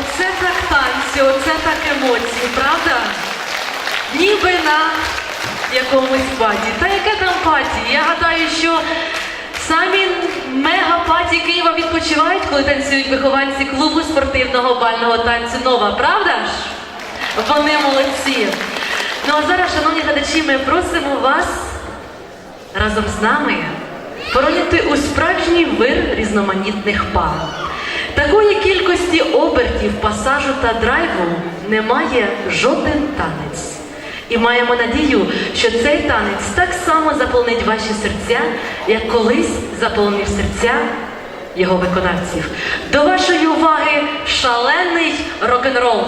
Оце так танці, оце так емоції, правда? Ніби на якомусь паті. Та яке там паті? Я гадаю, що самі мега-паті Києва відпочивають, коли танцюють вихованці клубу спортивного бального танцю Нова, правда ж? Вони молодці. Ну а зараз, шановні глядачі, ми просимо вас разом з нами поринути у справжній вир різноманітних пар. Такої кількості обертів, пасажу та драйву немає жоден танець. І маємо надію, що цей танець так само заповнить ваші серця, як колись заполонив серця його виконавців. До вашої уваги шалений рок-н-рол.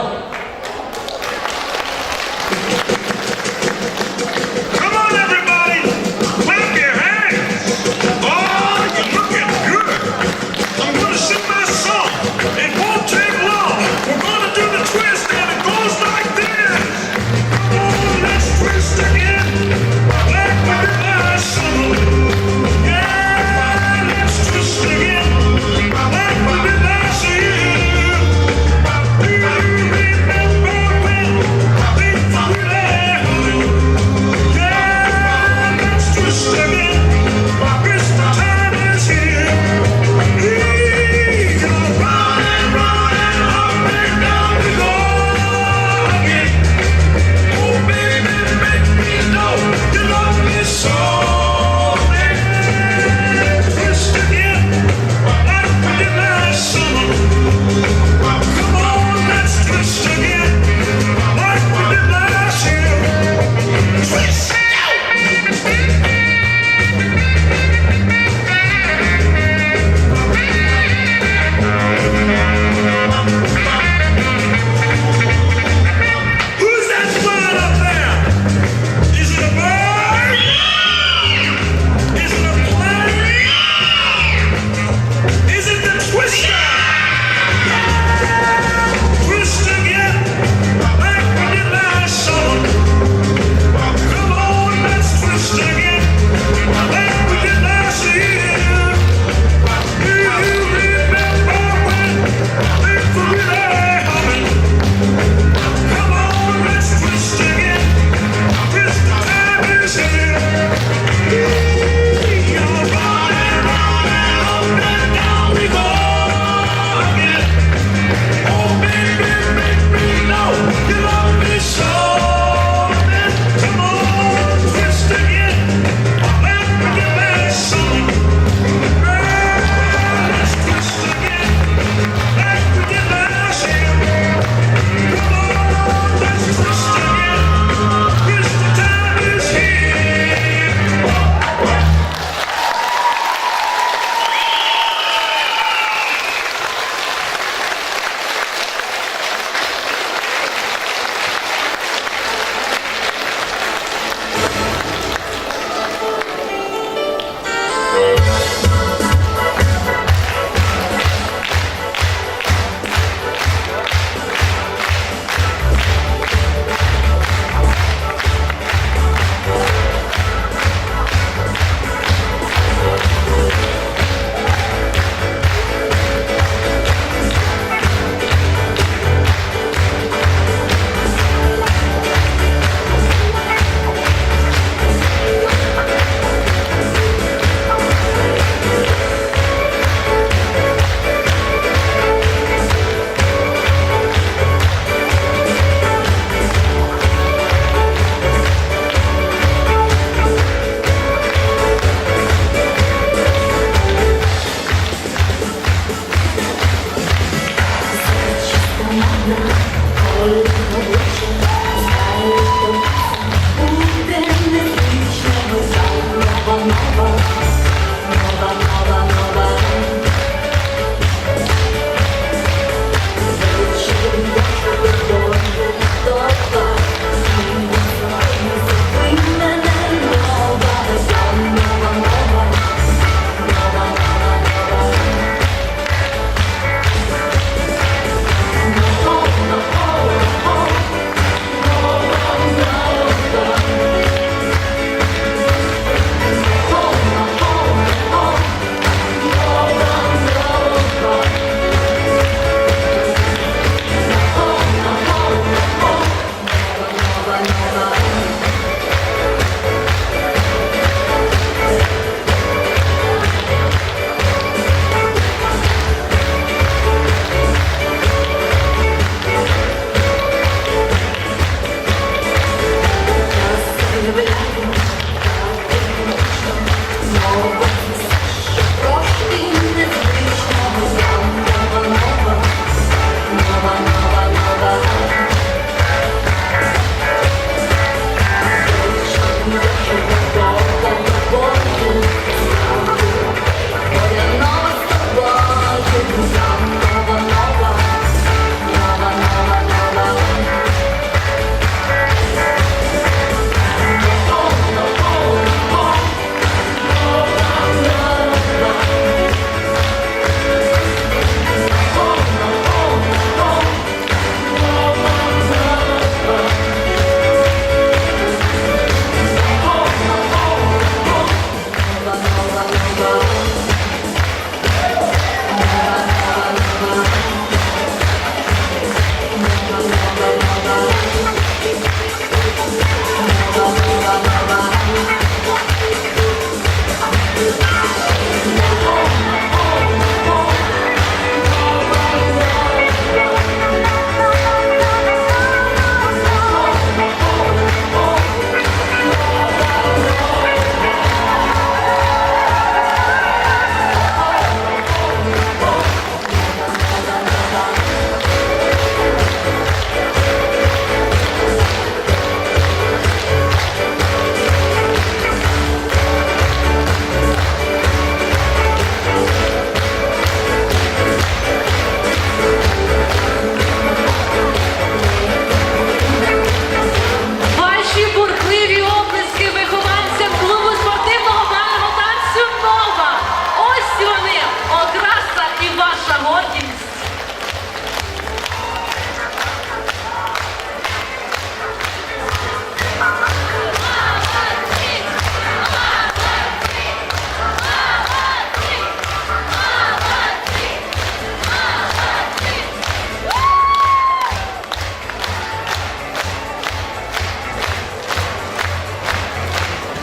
never end.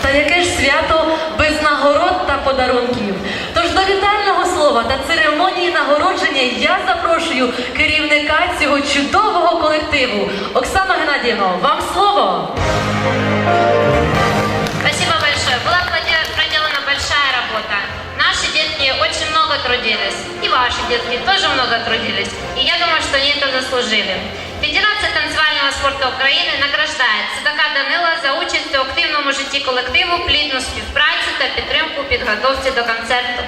Та яке ж свято без нагород та подарунків? Тож до вітального слова та церемонії нагородження я запрошую керівника цього чудового колективу. Оксана Геннадіївна, вам слово. Спасибо большое. Была проделана большая работа. Наши детки очень много трудились. И ваши детки тоже много трудились. И я думаю, что они это заслужили. Федерація танцювального спорту України награждає Судака Данила за участь у активному житті колективу, плідну співпрацю та підтримку підготовці до концерту.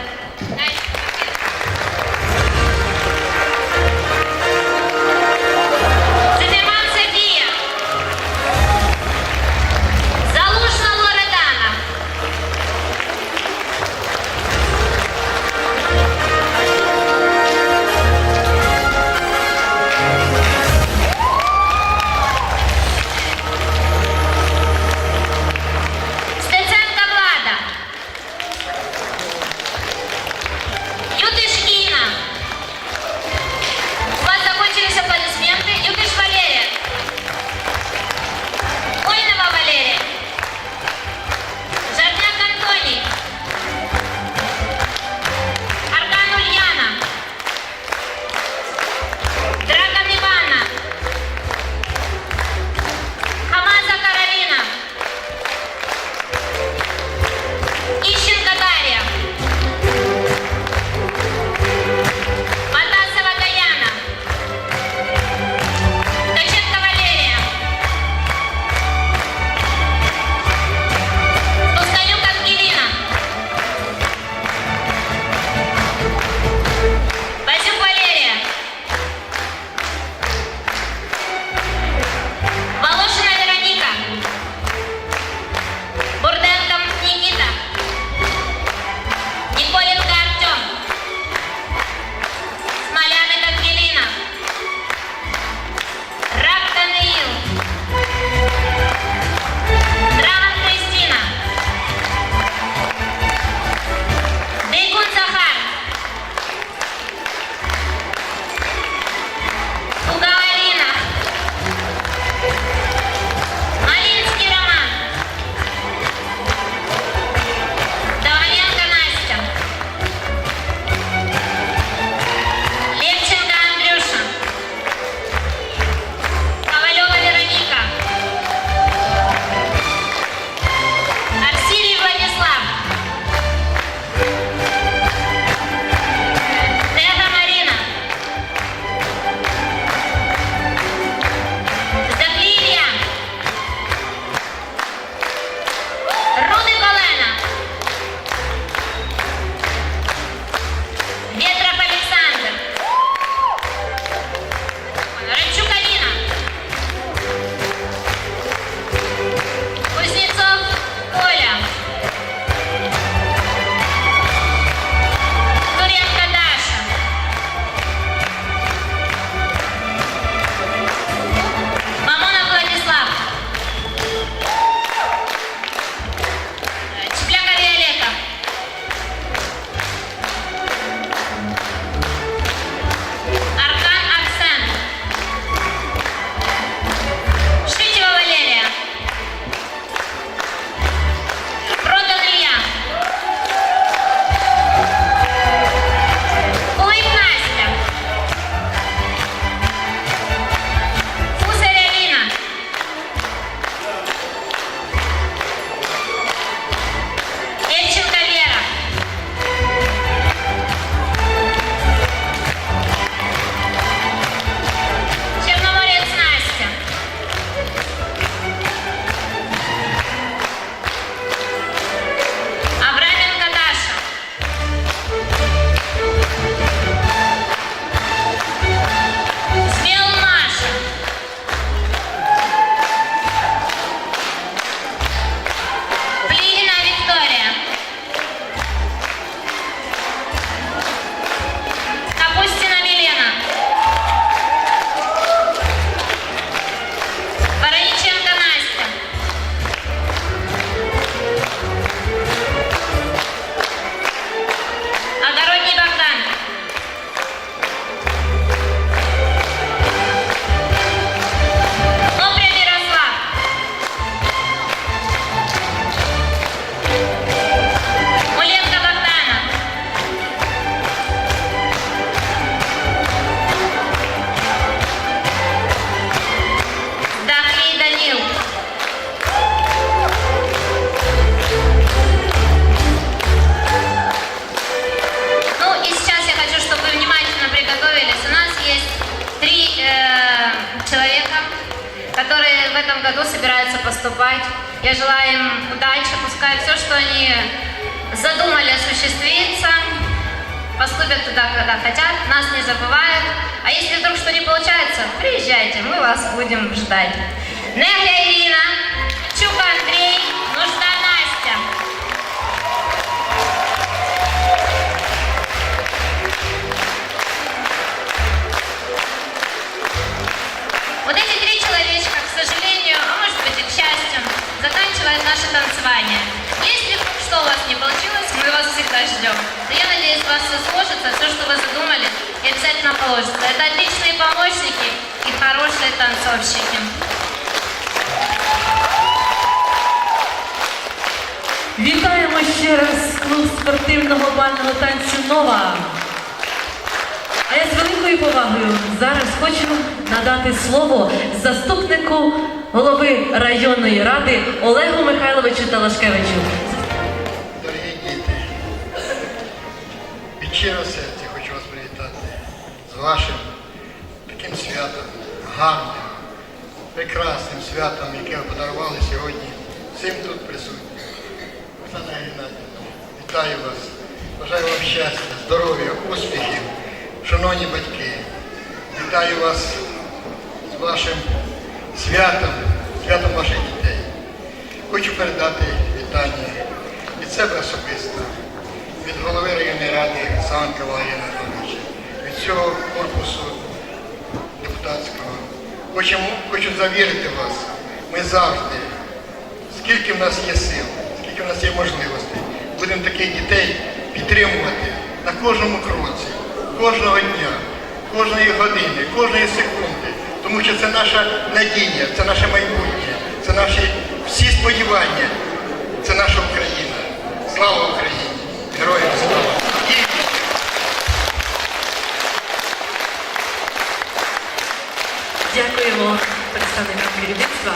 Негля Ирина, Чука Андрей, нужна Настя. Вот эти три человечка, к сожалению, а может быть и к счастью, заканчивают наше танцевание. Если что у вас не получилось, мы вас всегда ждем. Но я надеюсь, у вас все сложится, все, что вы задумали, и обязательно получится. Это отличные помощники и хорошие танцовщики. Вітаємо ще раз клуб спортивного бального танцю Нова. А я з великою повагою зараз хочу надати слово заступнику голови районної ради Олегу Михайловичу Талашкевичу. Дорогі діти, від щирого серця хочу вас привітати з вашим таким святом, гарним, прекрасним святом, яке ви подарували сьогодні всім тут присутнім. Оксана Геннадівна, вітаю вас, бажаю вам щастя, здоров'я, успіхів, шановні батьки, вітаю вас з вашим святом, святом ваших дітей. Хочу передати вітання від себе особисто, від голови районної ради Санка Валерія Анатолійовича, від всього корпусу депутатського. Хочу, хочу завірити вас, ми завжди, скільки в нас є сил, в нас є можливостей, будемо таких дітей підтримувати на кожному кроці, кожного дня, кожної години, кожної секунди. Тому що це наша надія, це наше майбутнє, це наші всі сподівання, це наша Україна. Слава Україні! Героям слава! Дякуємо представникам керівництва.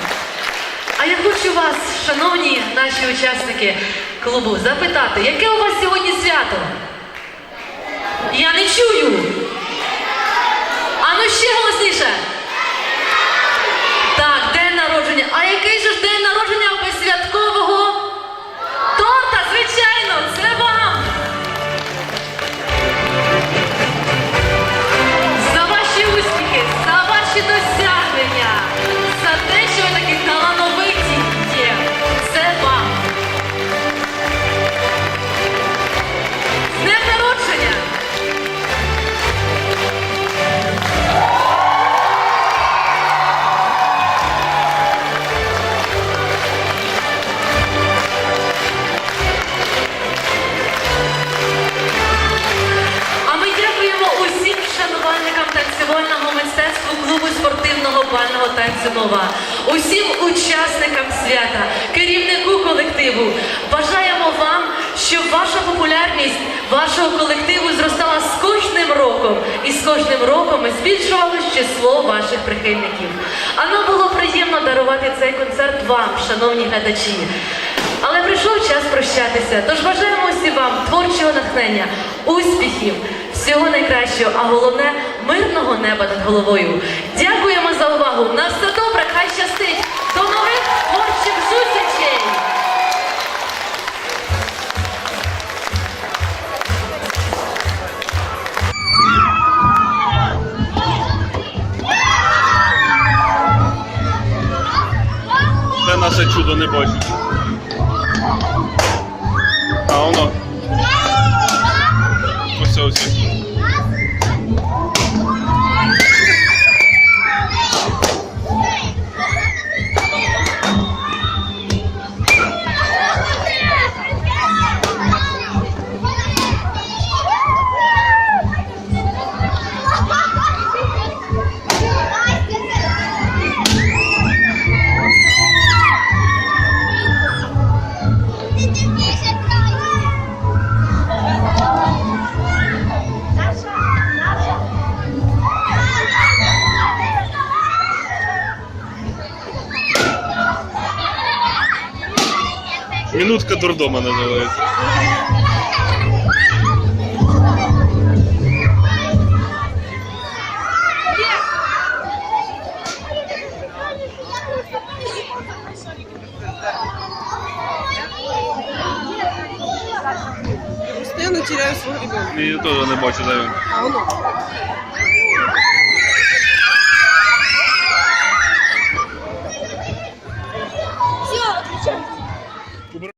А я хочу вас, шановні наші учасники клубу, запитати, яке у вас сьогодні свято? Я не чую. А ну ще голосніше. Так, день народження. А який і з кожним роком ми збільшувалось число ваших прихильників. А нам було приємно дарувати цей концерт вам, шановні глядачі. Але прийшов час прощатися. Тож бажаємо усім вам творчого натхнення, успіхів, всього найкращого, а головне мирного неба над головою. Дякуємо за увагу. На все добре, хай щастить. До нових творчих зустрічей! Наше чудо не бачить. А воно. Ось ось. Малютка дурдома називається. Я теряю свого ребенка. Я теж не бачу, де. А воно.